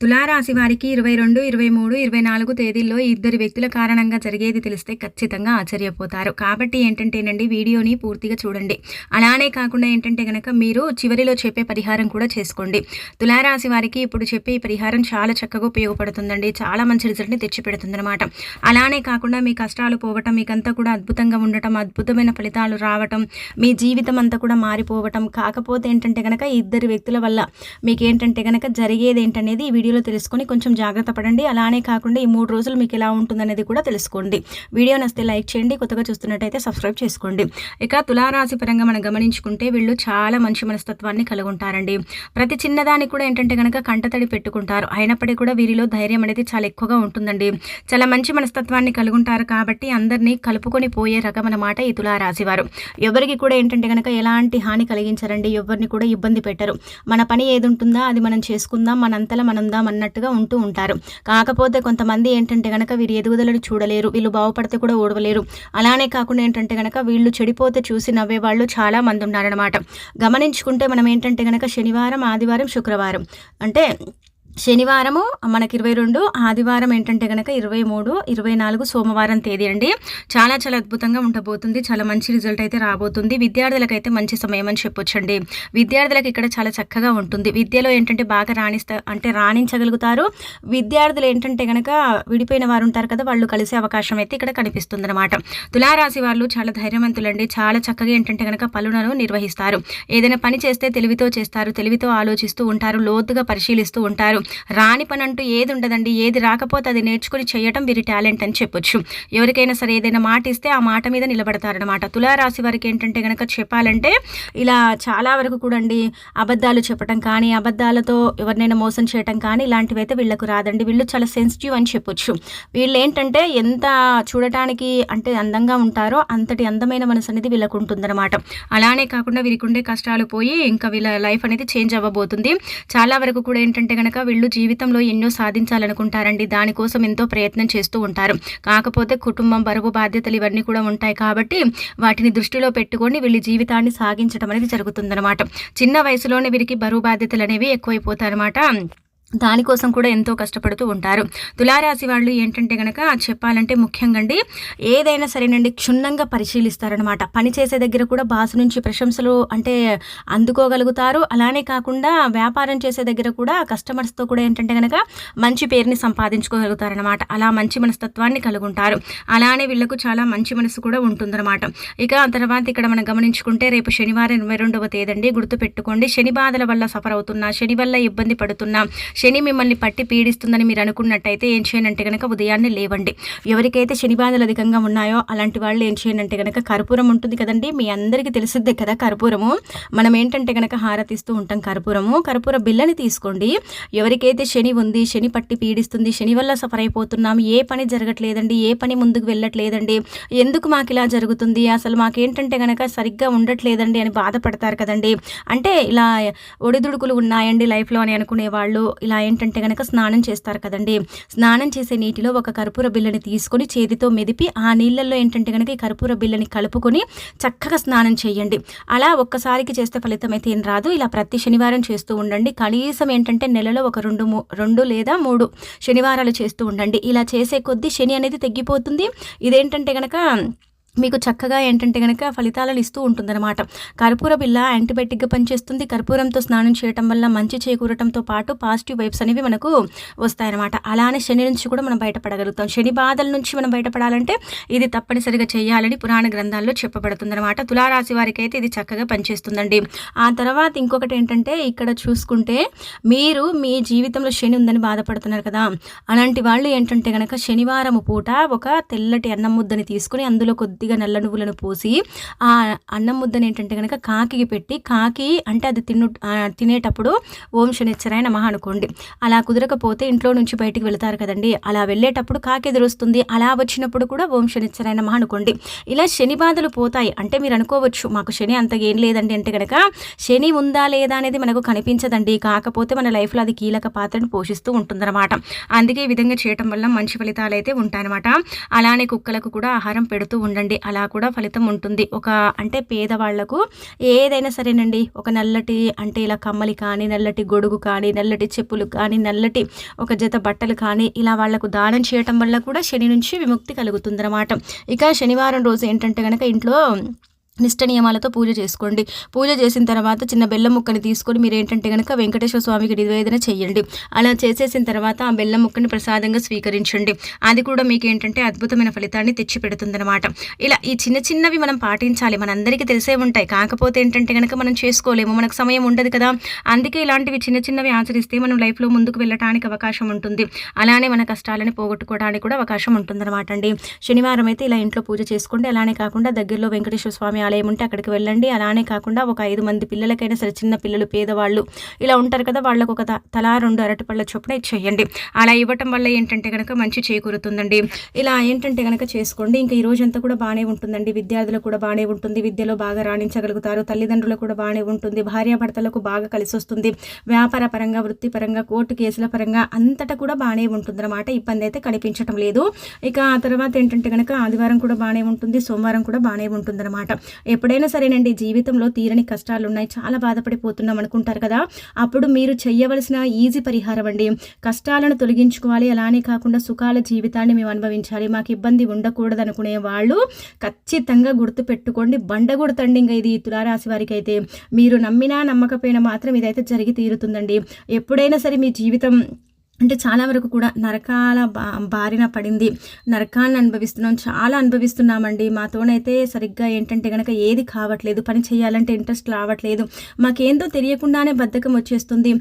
తులారాశి వారికి ఇరవై రెండు ఇరవై మూడు ఇరవై నాలుగు తేదీల్లో ఇద్దరు వ్యక్తుల కారణంగా జరిగేది తెలిస్తే ఖచ్చితంగా ఆశ్చర్యపోతారు. కాబట్టి ఏంటంటేనండి వీడియోని పూర్తిగా చూడండి. అలానే కాకుండా ఏంటంటే కనుక మీరు చివరిలో చెప్పే పరిహారం కూడా చేసుకోండి. తులారాశి వారికి ఇప్పుడు చెప్పే ఈ పరిహారం చాలా చక్కగా ఉపయోగపడుతుందండి. చాలా మంచి రిజల్ట్ని తెచ్చిపెడుతుందనమాట అలానే కాకుండా మీ కష్టాలు పోవటం మీకంతా కూడా అద్భుతంగా ఉండటం అద్భుతమైన ఫలితాలు రావటం మీ జీవితం అంతా కూడా మారిపోవటం కాకపోతే ఏంటంటే కనుక ఇద్దరు వ్యక్తుల వల్ల మీకు ఏంటంటే కనుక జరిగేది ఏంటనేది వీడియోలో తెలుసుకొని కొంచెం జాగ్రత్త పడండి. అలానే కాకుండా ఈ మూడు రోజులు మీకు ఎలా ఉంటుందనేది కూడా తెలుసుకోండి. వీడియో నస్తే లైక్ చేయండి కొత్తగా చూస్తున్నట్టయితే సబ్స్క్రైబ్ చేసుకోండి. ఇక తులారాశి పరంగా మనం గమనించుకుంటే వీళ్ళు చాలా మంచి మనస్తత్వాన్ని కలిగి ఉంటారండి ప్రతి చిన్నదానికి కూడా ఏంటంటే కనుక కంటతడి పెట్టుకుంటారు. అయినప్పటికీ కూడా వీరిలో ధైర్యం అనేది చాలా ఎక్కువగా ఉంటుందండి. చాలా మంచి మనస్తత్వాన్ని కలిగి ఉంటారు కాబట్టి అందరినీ కలుపుకొని పోయే రకం అన్నమాట ఈ తులారాశి వారు. ఎవరికి కూడా ఏంటంటే కనుక ఎలాంటి హాని కలిగించరండి. ఎవరిని కూడా ఇబ్బంది పెట్టరు. మన పని ఏది ఉంటుందా అది మనం చేసుకుందాం. మనంతలా మనం ఉందాం అన్నట్టుగా ఉంటూ ఉంటారు. కాకపోతే కొంతమంది ఏంటంటే కనుక వీరి ఎదుగుదలను చూడలేరు వీళ్ళు బాగుపడితే కూడా ఓడవలేరు. అలానే కాకుండా ఏంటంటే కనుక వీళ్ళు చెడిపోతే చూసి నవ్వే వాళ్ళు చాలా మంది ఉన్నారనమాట గమనించుకుంటే మనం ఏంటంటే కనుక శనివారం ఆదివారం శుక్రవారం. అంటే శనివారము మనకి ఇరవై రెండు ఆదివారం ఏంటంటే కనుక ఇరవై మూడు ఇరవై నాలుగు సోమవారం తేదీ అండి. చాలా చాలా అద్భుతంగా ఉండబోతుంది. చాలా మంచి రిజల్ట్ అయితే రాబోతుంది. విద్యార్థులకైతే మంచి సమయం అని చెప్పొచ్చండి. విద్యార్థులకు ఇక్కడ చాలా చక్కగా ఉంటుంది. విద్యలో ఏంటంటే బాగా రాణిస్తా అంటే రాణించగలుగుతారు. విద్యార్థులు ఏంటంటే కనుక విడిపోయిన వారు ఉంటారు కదా వాళ్ళు కలిసే అవకాశం అయితే ఇక్కడ కనిపిస్తుంది అనమాట తులారాశి వాళ్ళు చాలా ధైర్యవంతులండి. చాలా చక్కగా ఏంటంటే కనుక పలునను నిర్వహిస్తారు. ఏదైనా పని చేస్తే తెలివితో చేస్తారు. తెలివితో ఆలోచిస్తూ ఉంటారు. లోతుగా పరిశీలిస్తూ ఉంటారు. రాని పని అంటూ ఏది ఉండదండి ఏది రాకపోతే అది నేర్చుకుని చేయటం వీరి టాలెంట్ అని చెప్పొచ్చు. ఎవరికైనా సరే ఏదైనా మాట ఇస్తే ఆ మాట మీద నిలబడతారనమాట తులారాశి వారికి ఏంటంటే కనుక చెప్పాలంటే ఇలా చాలా వరకు కూడా అండి అబద్ధాలు చెప్పడం కానీ అబద్ధాలతో ఎవరినైనా మోసం చేయటం కానీ ఇలాంటివి అయితే వీళ్ళకు రాదండి. వీళ్ళు చాలా సెన్సిటివ్ అని చెప్పొచ్చు. వీళ్ళు ఏంటంటే ఎంత చూడటానికి అంటే అందంగా ఉంటారో అంతటి అందమైన మనసు అనేది వీళ్ళకు ఉంటుందన్నమాట. అలానే కాకుండా వీరికి ఉండే కష్టాలు పోయి ఇంకా వీళ్ళ లైఫ్ అనేది చేంజ్ అవ్వబోతుంది. చాలా వరకు కూడా ఏంటంటే కనుక వీళ్ళు జీవితంలో ఎన్నో సాధించాలనుకుంటారండి. దానికోసం ఎంతో ప్రయత్నం చేస్తూ ఉంటారు. కాకపోతే కుటుంబం బరువు బాధ్యతలు ఇవన్నీ కూడా ఉంటాయి కాబట్టి వాటిని దృష్టిలో పెట్టుకొని వీళ్ళ జీవితాన్ని సాగించడం అనేది జరుగుతుందన్నమాట. చిన్న వయసులోనే వీరికి బరువు బాధ్యతలు అనేవి ఎక్కువైపోతాయన్నమాట. దానికోసం కూడా ఎంతో కష్టపడుతూ ఉంటారు. తులారాశి వాళ్ళు ఏంటంటే కనుక చెప్పాలంటే ముఖ్యంగా అండి ఏదైనా సరేనండి క్షుణ్ణంగా పరిశీలిస్తారనమాట పని చేసే దగ్గర కూడా బాస్ నుంచి ప్రశంసలు అంటే అందుకోగలుగుతారు. అలానే కాకుండా వ్యాపారం చేసే దగ్గర కూడా కస్టమర్స్తో కూడా ఏంటంటే కనుక మంచి పేరుని సంపాదించుకోగలుగుతారనమాట అలా మంచి మనస్తత్వాన్ని కలుగుంటారు. అలానే వీళ్ళకు చాలా మంచి మనసు కూడా ఉంటుందన్నమాట. ఇక తర్వాత ఇక్కడ మనం గమనించుకుంటే రేపు శనివారం ఇరవై రెండవ తేదండి. గుర్తుపెట్టుకోండి శని బాధల వల్ల సఫర్ అవుతున్నా శని వల్ల ఇబ్బంది పడుతున్నా శని మిమ్మల్ని పట్టి పీడిస్తుందని మీరు అనుకున్నట్టయితే ఏం చేయనంటే కనుక ఉదయాన్నే లేవండి. ఎవరికైతే శని బాధలు అధికంగా ఉన్నాయో అలాంటి వాళ్ళు ఏం చేయనంటే కనుక కర్పూరం ఉంటుంది కదండి. మీ అందరికీ తెలిసిద్దే కదా కర్పూరము. మనం ఏంటంటే కనుక హారతిస్తూ ఉంటాం కర్పూరము. కర్పూర బిల్లని తీసుకోండి. ఎవరికైతే శని ఉంది శని పట్టి పీడిస్తుంది శని వల్ల సఫర్ అయిపోతున్నాం ఏ పని జరగట్లేదండి ఏ పని ముందుకు వెళ్ళట్లేదండి ఎందుకు మాకు ఇలా జరుగుతుంది అసలు మాకేంటంటే కనుక సరిగ్గా ఉండట్లేదండి అని బాధపడతారు కదండి. అంటే ఇలా ఒడిదుడుకులు ఉన్నాయండి లైఫ్లో అని అనుకునే వాళ్ళు ఇలా ఏంటంటే కనుక స్నానం చేస్తారు కదండి. స్నానం చేసే నీటిలో ఒక కర్పూర బిల్లని తీసుకొని చేతితో మెదిపి ఆ నీళ్ళల్లో ఏంటంటే కనుక ఈ కర్పూర బిల్లని కలుపుకొని చక్కగా స్నానం చేయండి. అలా ఒక్కసారికి చేస్తే ఫలితం అయితే ఏం రాదు. ఇలా ప్రతి శనివారం చేస్తూ ఉండండి. కనీసం ఏంటంటే నెలలో ఒక రెండు రెండు లేదా మూడు శనివారాలు చేస్తూ ఉండండి. ఇలా చేసే కొద్దీ శని అనేది తగ్గిపోతుంది ఇదేంటంటే కనుక మీకు చక్కగా ఏంటంటే కనుక ఫలితాలను ఇస్తూ ఉంటుందన్నమాట. కర్పూర బిల్ల యాంటీబయాటిక్గా పనిచేస్తుంది. కర్పూరంతో స్నానం చేయటం వల్ల మంచి చేకూరటంతో పాటు పాజిటివ్ వైబ్స్ అనేవి మనకు వస్తాయన్నమాట. అలానే శని నుంచి కూడా మనం బయటపడగలుగుతాం. శని బాధల నుంచి మనం బయటపడాలంటే ఇది తప్పనిసరిగా చేయాలని పురాణ గ్రంథాల్లో చెప్పబడుతుందన్నమాట. తులారాశి వారికి అయితే ఇది చక్కగా పనిచేస్తుందండి. ఆ తర్వాత ఇంకొకటి ఏంటంటే ఇక్కడ చూసుకుంటే మీరు మీ జీవితంలో శని ఉందని బాధపడుతున్నారు కదా. అలాంటి వాళ్ళు ఏంటంటే కనుక శనివారం పూట ఒక తెల్లటి అన్నం ముద్దని తీసుకుని అందులో కొద్ది కొద్దిగా నల్ల నువ్వులను పోసి ఆ అన్నం ముద్దను ఏంటంటే కనుక కాకికి పెట్టి కాకి అంటే అది తిను తినేటప్పుడు ఓం శనిచ్చరాయ నమ అనుకోండి. అలా కుదరకపోతే ఇంట్లో నుంచి బయటికి వెళ్తారు కదండి. అలా వెళ్ళేటప్పుడు కాకి ఎదురొస్తుంది. అలా వచ్చినప్పుడు కూడా ఓం శనిచ్చరాయ నమ అనుకోండి. ఇలా శని బాధలు పోతాయి. అంటే మీరు అనుకోవచ్చు మాకు శని అంత ఏం లేదండి అంటే కనుక శని ఉందా లేదా అనేది మనకు కనిపించదండి. కాకపోతే మన లైఫ్లో అది కీలక పాత్రను పోషిస్తూ ఉంటుందన్నమాట. అందుకే ఈ విధంగా చేయటం వల్ల మంచి ఫలితాలు అయితే ఉంటాయన్నమాట. అలానే కుక్కలకు కూడా ఆహారం పెడుతూ ఉండండి. చేయండి అలా కూడా ఫలితం ఉంటుంది. ఒక అంటే పేదవాళ్ళకు ఏదైనా సరేనండి. ఒక నల్లటి అంటే ఇలా కమ్మలి కానీ నల్లటి గొడుగు కానీ నల్లటి చెప్పులు కానీ నల్లటి ఒక జత బట్టలు కానీ ఇలా వాళ్ళకు దానం చేయటం వల్ల కూడా శని నుంచి విముక్తి కలుగుతుందన్నమాట. ఇక శనివారం రోజు ఏంటంటే కనుక ఇంట్లో నిష్ట నియమాలతో పూజ చేసుకోండి. పూజ చేసిన తర్వాత చిన్న బెల్లం ముక్కని తీసుకొని మీరు ఏంటంటే కనుక వెంకటేశ్వర స్వామికి నివేదన చేయండి అలా చేసేసిన తర్వాత ఆ బెల్లం ముక్కని ప్రసాదంగా స్వీకరించండి. అది కూడా మీకు ఏంటంటే అద్భుతమైన ఫలితాన్ని తెచ్చి పెడుతుందన్నమాట ఇలా ఈ చిన్న చిన్నవి మనం పాటించాలి. మనందరికీ తెలిసే ఉంటాయి. కాకపోతే ఏంటంటే కనుక మనం చేసుకోలేము. మనకు సమయం ఉండదు కదా. అందుకే ఇలాంటివి చిన్న చిన్నవి ఆచరిస్తే మనం లైఫ్లో ముందుకు వెళ్ళడానికి అవకాశం ఉంటుంది. అలానే మన కష్టాలని పోగొట్టుకోవడానికి కూడా అవకాశం ఉంటుందన్నమాట అండి. శనివారం అయితే ఇలా ఇంట్లో పూజ చేసుకోండి. అలానే కాకుండా దగ్గరలో వెంకటేశ్వర స్వామి ఆలయం ఉంటే అక్కడికి వెళ్ళండి. అలానే కాకుండా ఒక ఐదు మంది పిల్లలకైనా సరే చిన్న పిల్లలు పేదవాళ్ళు ఇలా ఉంటారు కదా వాళ్ళకు ఒక తలా రెండు అరటిపళ్ళ చొప్పున చేయండి అలా ఇవ్వటం వల్ల ఏంటంటే కనుక మంచి చేకూరుతుందండి. ఇలా ఏంటంటే కనుక చేసుకోండి. ఇంకా ఈ రోజంతా కూడా బాగానే ఉంటుందండి. విద్యార్థులు కూడా బాగానే ఉంటుంది. విద్యలో బాగా రాణించగలుగుతారు. తల్లిదండ్రులు కూడా బాగానే ఉంటుంది. భార్యాభర్తలకు బాగా కలిసి వస్తుంది వ్యాపార పరంగా వృత్తిపరంగా కోర్టు కేసుల పరంగా అంతటా కూడా బాగానే ఉంటుందన్నమాట. ఇబ్బంది అయితే కనిపించటం లేదు. ఇక ఆ తర్వాత ఏంటంటే కనుక ఆదివారం కూడా బాగానే ఉంటుంది. సోమవారం కూడా బాగానే ఉంటుందన్నమాట. ఎప్పుడైనా సరేనండి జీవితంలో తీరని కష్టాలు ఉన్నాయి చాలా బాధపడిపోతున్నాం అనుకుంటారు కదా. అప్పుడు మీరు చేయవలసిన ఈజీ పరిహారం అండి. కష్టాలను తొలగించుకోవాలి. అలానే కాకుండా సుఖాల జీవితాన్ని మేము అనుభవించాలి. మాకు ఇబ్బంది ఉండకూడదు అనుకునే వాళ్ళు ఖచ్చితంగా గుర్తు పెట్టుకోండి. బండ గుర్తండి ఇంకా ఇది తులారాశి వారికి అయితే మీరు నమ్మినా నమ్మకపోయినా మాత్రం ఇదైతే జరిగి తీరుతుందండి. ఎప్పుడైనా సరే మీ జీవితం అంటే చాలా వరకు కూడా నరకాల బా బారిన పడింది. నరకాన్ని అనుభవిస్తున్నాం. చాలా అనుభవిస్తున్నామండి. మాతోనైతే సరిగ్గా ఏంటంటే కనుక ఏది కావట్లేదు. పని చేయాలంటే ఇంట్రెస్ట్ రావట్లేదు. మాకేందో తెలియకుండానే బద్ధకం వచ్చేస్తుంది.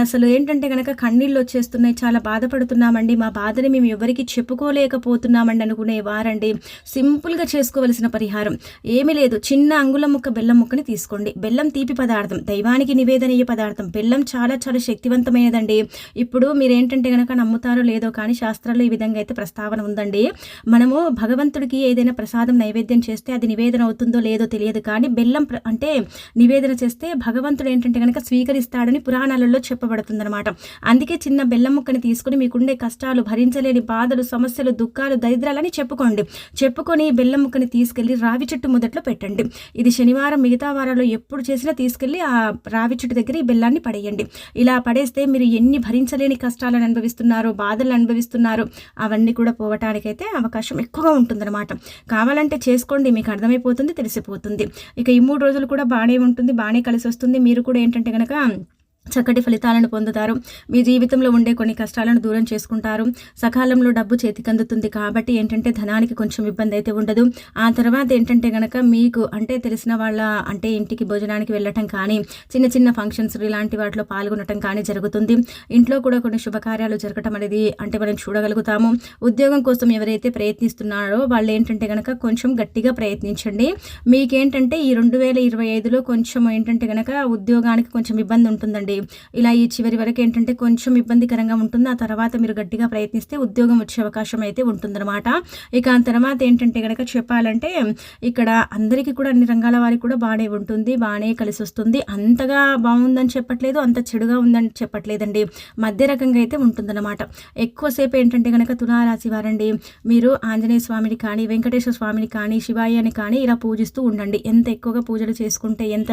అసలు ఏంటంటే కనుక కన్నీళ్ళు వచ్చేస్తున్నాయి. చాలా బాధపడుతున్నామండి. మా బాధని మేము ఎవరికి చెప్పుకోలేకపోతున్నామండి అనుకునే వారండి. సింపుల్గా చేసుకోవలసిన పరిహారం. ఏమీ లేదు. చిన్న అంగుళం ముక్క బెల్లం ముక్కని తీసుకోండి. బెల్లం తీపి పదార్థం. దైవానికి నివేదనీయ పదార్థం. బెల్లం చాలా చాలా శక్తివంతమైనదండి. ఇప్పుడు మీరు ఏంటంటే కనుక నమ్ముతారో లేదో కానీ శాస్త్రాల్లో ఈ విధంగా అయితే ప్రస్తావన ఉందండి. మనము భగవంతుడికి ఏదైనా ప్రసాదం నైవేద్యం చేస్తే అది నివేదన అవుతుందో లేదో తెలియదు కానీ బెల్లం అంటే నివేదన చేస్తే భగవంతుడు ఏంటంటే కనుక స్వీకరిస్తాడని పురాణాలలో చెప్పబడుతుందన్నమాట. అందుకే చిన్న బెల్లం ముక్కని తీసుకుని మీకుండే కష్టాలు భరించలేని బాధలు సమస్యలు దుఃఖాలు దరిద్రాలని చెప్పుకోండి. చెప్పుకొని బెల్లం ముక్కని తీసుకెళ్ళి రావి చెట్టు మొదట్లో పెట్టండి. ఇది శనివారం మిగతా వారాల్లో ఎప్పుడు చేసినా తీసుకెళ్ళి ఆ రావి చెట్టు దగ్గర ఈ బెల్లాన్ని పడేయండి. ఇలా పడేస్తే మీరు ఎన్ని భరించలేని కష్టాలు కష్టాలను అనుభవిస్తున్నారు బాధలు అనుభవిస్తున్నారు. అవన్నీ కూడా పోవటానికైతే అవకాశం ఎక్కువగా ఉంటుందన్నమాట. కావాలంటే చేసుకోండి మీకు అర్థమైపోతుంది తెలిసిపోతుంది. ఇక ఈ మూడు రోజులు కూడా బాగానే ఉంటుంది బాగానే కలిసి వస్తుంది మీరు కూడా ఏంటంటే కనుక చక్కటి ఫలితాలను పొందుతారు. మీ జీవితంలో ఉండే కొన్ని కష్టాలను దూరం చేసుకుంటారు. సకాలంలో డబ్బు చేతికి అందుతుంది కాబట్టి ఏంటంటే ధనానికి కొంచెం ఇబ్బంది అయితే ఉండదు. ఆ తర్వాత ఏంటంటే కనుక మీకు అంటే తెలిసిన వాళ్ళ అంటే ఇంటికి భోజనానికి వెళ్ళటం కానీ చిన్న చిన్న ఫంక్షన్స్ ఇలాంటి వాటిలో పాల్గొనటం కానీ జరుగుతుంది. ఇంట్లో కూడా కొన్ని శుభకార్యాలు జరగటం అనేది అంటే మనం చూడగలుగుతాము. ఉద్యోగం కోసం ఎవరైతే ప్రయత్నిస్తున్నారో వాళ్ళు ఏంటంటే గనక కొంచెం గట్టిగా ప్రయత్నించండి. మీకేంటంటే ఈ రెండు వేల ఇరవై ఐదులో కొంచెం ఏంటంటే కనుక ఉద్యోగానికి కొంచెం ఇబ్బంది ఉంటుందండి. ఉంటుంది ఇలా ఈ చివరి వరకు ఏంటంటే కొంచెం ఇబ్బందికరంగా ఉంటుంది. ఆ తర్వాత మీరు గట్టిగా ప్రయత్నిస్తే ఉద్యోగం వచ్చే అవకాశం అయితే ఉంటుందన్నమాట. ఇక ఆ తర్వాత ఏంటంటే కనుక చెప్పాలంటే ఇక్కడ అందరికీ కూడా అన్ని రంగాల వారికి కూడా బాగానే ఉంటుంది. బాగానే కలిసి వస్తుంది. అంతగా బాగుందని చెప్పట్లేదు. అంత చెడుగా ఉందని చెప్పట్లేదండి. మధ్య రకంగా అయితే ఉంటుందన్నమాట. ఎక్కువసేపు ఏంటంటే కనుక తులారాశి వారండి మీరు ఆంజనేయ స్వామిని కానీ వెంకటేశ్వర స్వామిని కానీ శివాయ్యని కానీ ఇలా పూజిస్తూ ఉండండి. ఎంత ఎక్కువగా పూజలు చేసుకుంటే ఎంత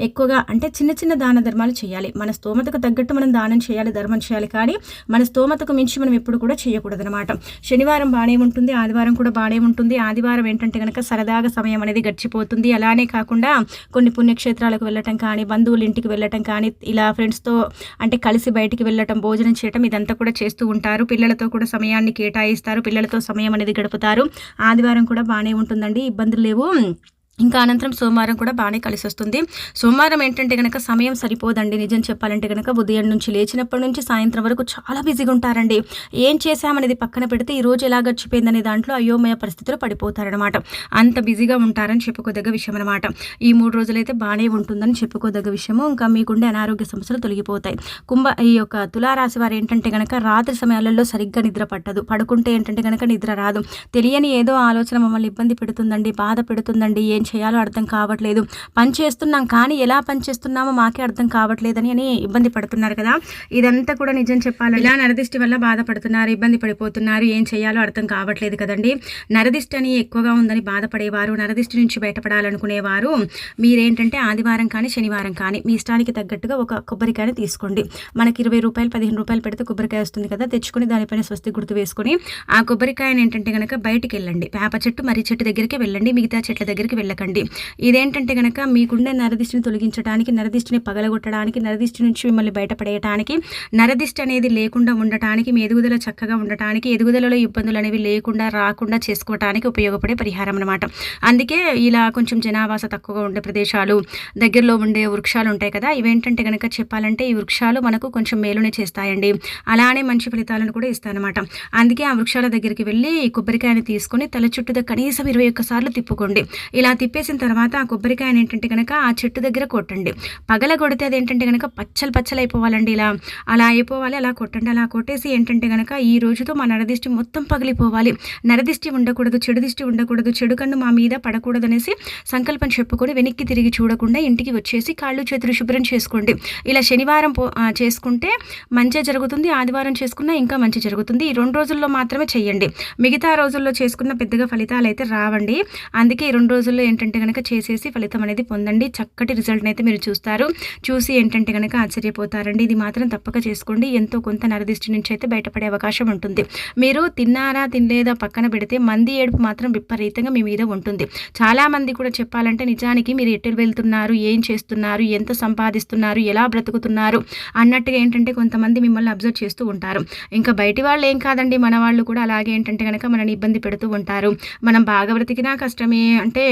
ఎక్కువగా అంటే చిన్న చిన్న దాన ధర్మాలు చేయాలి. మన స్తోమతకు తగ్గట్టు మనం దానం చేయాలి ధర్మం చేయాలి. కానీ మన స్తోమతకు మించి మనం ఎప్పుడు కూడా చేయకూడదు అనమాట శనివారం బాగానే ఉంటుంది ఆదివారం కూడా బాగానే ఉంటుంది. ఆదివారం ఏంటంటే కనుక సరదాగా సమయం అనేది గడిచిపోతుంది. అలానే కాకుండా కొన్ని పుణ్యక్షేత్రాలకు వెళ్ళటం కానీ బంధువుల ఇంటికి వెళ్ళటం కానీ ఇలా ఫ్రెండ్స్తో అంటే కలిసి బయటికి వెళ్ళటం భోజనం చేయటం ఇదంతా కూడా చేస్తూ ఉంటారు. పిల్లలతో కూడా సమయాన్ని కేటాయిస్తారు పిల్లలతో సమయం అనేది గడుపుతారు. ఆదివారం కూడా బాగానే ఉంటుందండి ఇబ్బందులు లేవు. ఇంకా అనంతరం సోమవారం కూడా బాగానే కలిసి వస్తుంది సోమవారం ఏంటంటే కనుక సమయం సరిపోదండి. నిజం చెప్పాలంటే కనుక ఉదయం నుంచి లేచినప్పటి నుంచి సాయంత్రం వరకు చాలా బిజీగా ఉంటారండి. ఏం చేశామనేది పక్కన పెడితే ఈ రోజు ఎలా గడిచిపోయిందనే దాంట్లో అయోమయ పరిస్థితులు పడిపోతారనమాట అంత బిజీగా ఉంటారని చెప్పుకోదగ్గ విషయం అనమాట ఈ మూడు రోజులైతే బాగానే ఉంటుందని చెప్పుకోదగ్గ విషయము. ఇంకా మీకుండే అనారోగ్య సమస్యలు తొలగిపోతాయి. కుంభ ఈ యొక్క తులారాశి వారు ఏంటంటే కనుక రాత్రి సమయాలలో సరిగ్గా నిద్ర పట్టదు. పడుకుంటే ఏంటంటే కనుక నిద్ర రాదు. తెలియని ఏదో ఆలోచన మమ్మల్ని ఇబ్బంది పెడుతుందండి బాధ పెడుతుందండి. ఏం చేయాలో అర్థం కావట్లేదు. పని చేస్తున్నాం కానీ ఎలా పని చేస్తున్నామో మాకే అర్థం కావట్లేదని అని ఇబ్బంది పడుతున్నారు కదా. ఇదంతా కూడా నిజం చెప్పాలి ఇలా నరదిష్టి వల్ల బాధపడుతున్నారు ఇబ్బంది పడిపోతున్నారు ఏం చేయాలో అర్థం కావట్లేదు కదండి. నరదిష్టి అని ఎక్కువగా ఉందని బాధపడేవారు నరదిష్టి నుంచి బయటపడాలనుకునేవారు. మీరేంటంటే ఆదివారం కానీ శనివారం కానీ మీ ఇష్టానికి తగ్గట్టుగా ఒక కొబ్బరికాయని తీసుకోండి. మనకి ఇరవై రూపాయలు పదిహేను రూపాయలు పెడితే కొబ్బరికాయ వస్తుంది కదా. తెచ్చుకొని దానిపైన స్వస్తి గుర్తు వేసుకొని ఆ కొబ్బరికాయని ఏంటంటే కనుక బయటికి వెళ్ళండి. వేప చెట్టు మర్రి చెట్టు దగ్గరికి వెళ్ళండి. మిగతా చెట్ల దగ్గరికి వెళ్ళకండి. ఇదేంటంటే కనుక మీకుండే నరదిష్టిని తొలగించడానికి నరదిష్టిని పగలగొట్టడానికి నరదిష్టి నుంచి మిమ్మల్ని బయటపడేయడానికి నరదిష్టి అనేది లేకుండా ఉండటానికి మీ ఎదుగుదల చక్కగా ఉండటానికి ఎదుగుదలలో ఇబ్బందులు అనేవి లేకుండా రాకుండా చేసుకోవటానికి ఉపయోగపడే పరిహారం అనమాట అందుకే ఇలా కొంచెం జనాభాస తక్కువగా ఉండే ప్రదేశాలు దగ్గరలో ఉండే వృక్షాలు ఉంటాయి కదా ఇవేంటంటే కనుక చెప్పాలంటే ఈ వృక్షాలు మనకు కొంచెం మేలునే చేస్తాయండి. అలానే మంచి ఫలితాలను కూడా ఇస్తాయన్నమాట. అందుకే ఆ వృక్షాల దగ్గరికి వెళ్ళి ఈ కొబ్బరికాయని తీసుకొని తల చుట్టూ కనీసం ఇరవై ఒక్కసార్లు తిప్పుకోండి. ఇలా తిప్పేసిన తర్వాత ఆ కొబ్బరికాయని ఏంటంటే కనుక ఆ చెట్టు దగ్గర కొట్టండి. పగల కొడితే అది ఏంటంటే కనుక పచ్చలు పచ్చలు అయిపోవాలండి ఇలా. అలా అయిపోవాలి అలా కొట్టండి అలా కొట్టేసి ఏంటంటే కనుక ఈ రోజుతో మా నరదిష్టి మొత్తం పగిలిపోవాలి. నరదిష్టి ఉండకూడదు చెడు దిష్టి ఉండకూడదు చెడు కన్ను మా మీద పడకూడదు అనేసి సంకల్పం చెప్పుకొని వెనక్కి తిరిగి చూడకుండా ఇంటికి వచ్చేసి కాళ్ళు చేతులు శుభ్రం చేసుకోండి. ఇలా శనివారం పో చేసుకుంటే మంచి జరుగుతుంది ఆదివారం చేసుకున్నా ఇంకా మంచి జరుగుతుంది. ఈ రెండు రోజుల్లో మాత్రమే చేయండి మిగతా రోజుల్లో చేసుకున్న పెద్దగా ఫలితాలు అయితే రావండి. అందుకే ఈ రెండు రోజుల్లో ఏంటంటే కనుక చేసేసి ఫలితం అనేది పొందండి. చక్కటి రిజల్ట్ని అయితే మీరు చూస్తారు. చూసి ఏంటంటే కనుక ఆశ్చర్యపోతారండి. ఇది మాత్రం తప్పక చేసుకోండి. ఎంతో కొంత నరదిష్టి నుంచి అయితే బయటపడే అవకాశం ఉంటుంది. మీరు తిన్నారా తినలేదా పక్కన పెడితే మంది ఏడుపు మాత్రం విపరీతంగా మీ మీద ఉంటుంది. చాలామంది కూడా చెప్పాలంటే నిజానికి మీరు ఎటు వెళ్తున్నారు ఏం చేస్తున్నారు ఎంత సంపాదిస్తున్నారు ఎలా బ్రతుకుతున్నారు అన్నట్టుగా ఏంటంటే కొంతమంది మిమ్మల్ని అబ్జర్వ్ చేస్తూ ఉంటారు. ఇంకా బయటి వాళ్ళు ఏం కాదండి. మన వాళ్ళు కూడా అలాగే ఏంటంటే కనుక మనని ఇబ్బంది పెడుతూ ఉంటారు. మనం బాగా బ్రతికినా కష్టమే అంటే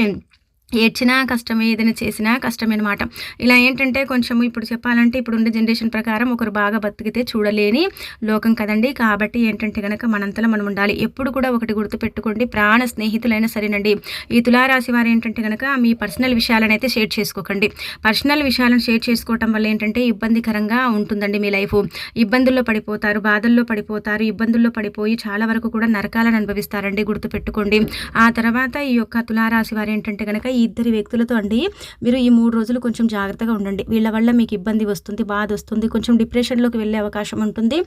ఏడ్చినా కష్టమే ఏదైనా చేసినా కష్టమే అనమాట ఇలా ఏంటంటే కొంచెం ఇప్పుడు చెప్పాలంటే ఇప్పుడు ఉండే జనరేషన్ ప్రకారం ఒకరు బాగా బతికితే చూడలేని లోకం కదండి. కాబట్టి ఏంటంటే కనుక మనంతలో మనం ఉండాలి. ఎప్పుడు కూడా ఒకటి గుర్తుపెట్టుకోండి. ప్రాణ స్నేహితులైనా సరేనండి. ఈ తులారాశి వారు ఏంటంటే కనుక మీ పర్సనల్ విషయాలను అయితే షేర్ చేసుకోకండి. పర్సనల్ విషయాలను షేర్ చేసుకోవటం వల్ల ఏంటంటే ఇబ్బందికరంగా ఉంటుందండి మీ లైఫ్. ఇబ్బందుల్లో పడిపోతారు బాధల్లో పడిపోతారు ఇబ్బందుల్లో పడిపోయి చాలా వరకు కూడా నరకాలను అనుభవిస్తారండి. గుర్తుపెట్టుకోండి. ఆ తర్వాత ఈ యొక్క తులారాశి వారు ఏంటంటే కనుక ఈ ఇద్దరి వ్యక్తులతో అండి మీరు ఈ మూడు రోజులు కొంచెం జాగ్రత్తగా ఉండండి. వీళ్ళ వల్ల మీకు ఇబ్బంది వస్తుంది బాధ వస్తుంది కొంచెం డిప్రెషన్లోకి వెళ్ళే అవకాశం ఉంటుంది.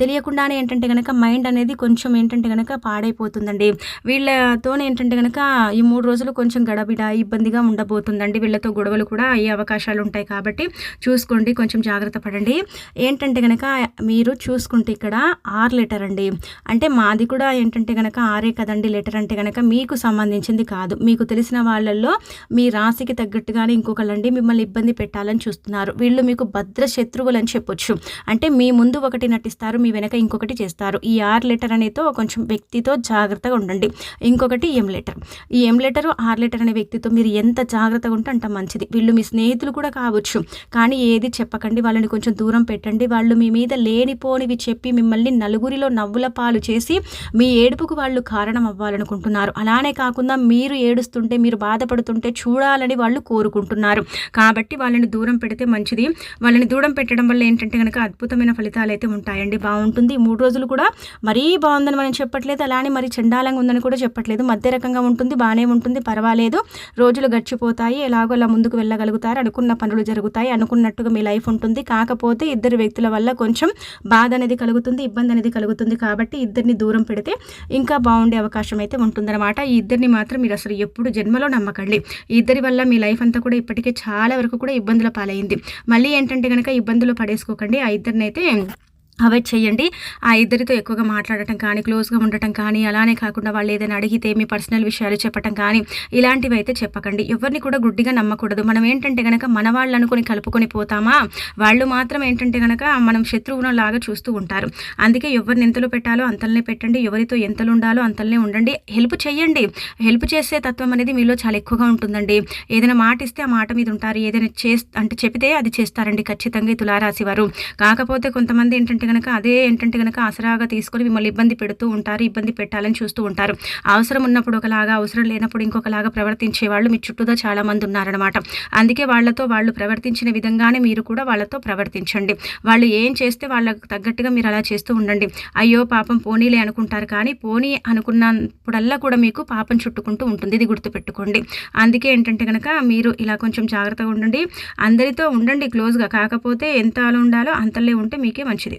తెలియకుండానే ఏంటంటే కనుక మైండ్ అనేది కొంచెం ఏంటంటే కనుక పాడైపోతుందండి. వీళ్ళతోనే ఏంటంటే కనుక ఈ మూడు రోజులు కొంచెం గడబిడ ఇబ్బందిగా ఉండబోతుందండి. వీళ్ళతో గొడవలు కూడా అయ్యే అవకాశాలు ఉంటాయి కాబట్టి చూసుకోండి కొంచెం జాగ్రత్త పడండి. ఏంటంటే కనుక మీరు చూసుకుంటే ఇక్కడ ఆర్ లెటర్ అండి. అంటే మాది కూడా ఏంటంటే కనుక ఆరే కదండి లెటర్ అంటే కనుక మీకు సంబంధించింది కాదు. మీకు తెలిసిన వాళ్ళల్లో మీ రాశికి తగ్గట్టుగానే ఇంకొకళ్ళండి మిమ్మల్ని ఇబ్బంది పెట్టాలని చూస్తున్నారు. వీళ్ళు మీకు భద్ర శత్రువులు అని చెప్పొచ్చు. అంటే మీ ముందు ఒకటి నటిస్తారు మీ వెనక ఇంకొకటి చేస్తారు. ఈ ఆర్ లెటర్ అనేతో కొంచెం వ్యక్తితో జాగ్రత్తగా ఉండండి. ఇంకొకటి ఎం లెటర్. ఈ ఎం లెటర్ ఆర్ లెటర్ అనే వ్యక్తితో మీరు ఎంత జాగ్రత్తగా ఉంటే అంత మంచిది. వీళ్ళు మీ స్నేహితులు కూడా కావచ్చు. కానీ ఏది చెప్పకండి వాళ్ళని కొంచెం దూరం పెట్టండి. వాళ్ళు మీ మీద లేనిపోనివి చెప్పి మిమ్మల్ని నలుగురిలో నవ్వుల పాలు చేసి మీ ఏడుపుకు వాళ్ళు కారణం అవ్వాలనుకుంటున్నారు. అలానే కాకుండా మీరు ఏడుస్తుంటే మీరు బాధపడుతుంటే చూడాలని వాళ్ళు కోరుకుంటున్నారు. కాబట్టి వాళ్ళని దూరం పెడితే మంచిది. వాళ్ళని దూరం పెట్టడం వల్ల ఏంటంటే కనుక అద్భుతమైన ఫలితాలు అయితే ఉంటాయండి. బాగుంటుంది. మూడు రోజులు కూడా మరీ బాగుందని మనం చెప్పట్లేదు. అలానే మరి చండాలంగా ఉందని కూడా చెప్పట్లేదు. మధ్య రకంగా ఉంటుంది. బాగానే ఉంటుంది. పర్వాలేదు. రోజులు గడిచిపోతాయి. ఎలాగో అలా ముందుకు వెళ్ళగలుగుతారు. అనుకున్న పనులు జరుగుతాయి. అనుకున్నట్టుగా మీ లైఫ్ ఉంటుంది. కాకపోతే ఇద్దరు వ్యక్తుల వల్ల కొంచెం బాధ అనేది కలుగుతుంది. ఇబ్బంది అనేది కలుగుతుంది. కాబట్టి ఇద్దరిని దూరం పెడితే ఇంకా బాగుండే అవకాశం అయితే ఉంటుందన్నమాట. ఈ ఇద్దరిని మాత్రం మీరు అసలు ఎప్పుడు జన్మలో నమ్మకండి. ఈ ఇద్దరి వల్ల మీ లైఫ్ అంతా కూడా ఇప్పటికే చాలా వరకు కూడా ఇబ్బందుల పాలైంది. మళ్ళీ ఏంటంటే కనుక ఇబ్బందులు పడేసుకోకండి. ఆ ఇద్దరిని అయితే అవాయిడ్ చేయండి. ఆ ఇద్దరితో ఎక్కువగా మాట్లాడటం కానీ క్లోజ్గా ఉండటం కానీ అలానే కాకుండా వాళ్ళు ఏదైనా అడిగితే మీ పర్సనల్ విషయాలు చెప్పటం కానీ ఇలాంటివి అయితే చెప్పకండి. ఎవరిని కూడా గుడ్డిగా నమ్మకూడదు. మనం ఏంటంటే కనుక మన వాళ్ళు అనుకుని కలుపుకొని పోతామా? వాళ్ళు మాత్రం ఏంటంటే కనుక మనం శత్రువును లాగా చూస్తూ ఉంటారు. అందుకే ఎవరిని ఎంతలో పెట్టాలో అంతలనే పెట్టండి. ఎవరితో ఎంతలు ఉండాలో అంతలనే ఉండండి. హెల్ప్ చేయండి. హెల్ప్ చేసే తత్వం అనేది మీలో చాలా ఎక్కువగా ఉంటుందండి. ఏదైనా మాట ఇస్తే ఆ మాట మీద ఉంటారు. ఏదైనా చేస్ అంటే చెబితే అది చేస్తారండి ఖచ్చితంగా తులారాశి వారు. కాకపోతే కొంతమంది ఏంటంటే ఏంటంటే కనుక అదే ఏంటంటే కనుక ఆసరాగా తీసుకొని మిమ్మల్ని ఇబ్బంది పెడుతూ ఉంటారు ఇబ్బంది పెట్టాలని చూస్తూ ఉంటారు. అవసరం ఉన్నప్పుడు ఒకలాగా అవసరం లేనప్పుడు ఇంకొకలాగా ప్రవర్తించే వాళ్ళు మీ చుట్టూతో చాలా మంది ఉన్నారనమాట అందుకే వాళ్ళతో వాళ్ళు ప్రవర్తించిన విధంగానే మీరు కూడా వాళ్ళతో ప్రవర్తించండి. వాళ్ళు ఏం చేస్తే వాళ్ళకు తగ్గట్టుగా మీరు అలా చేస్తూ ఉండండి. అయ్యో పాపం పోనీలే అనుకుంటారు కానీ పోనీ అనుకున్నప్పుడల్లా కూడా మీకు పాపం చుట్టుకుంటూ ఉంటుంది. ఇది గుర్తుపెట్టుకోండి. అందుకే ఏంటంటే కనుక మీరు ఇలా కొంచెం జాగ్రత్తగా ఉండండి. అందరితో ఉండండి క్లోజ్గా. కాకపోతే ఎంత ఉండాలో అంతలే ఉంటే మీకే మంచిది.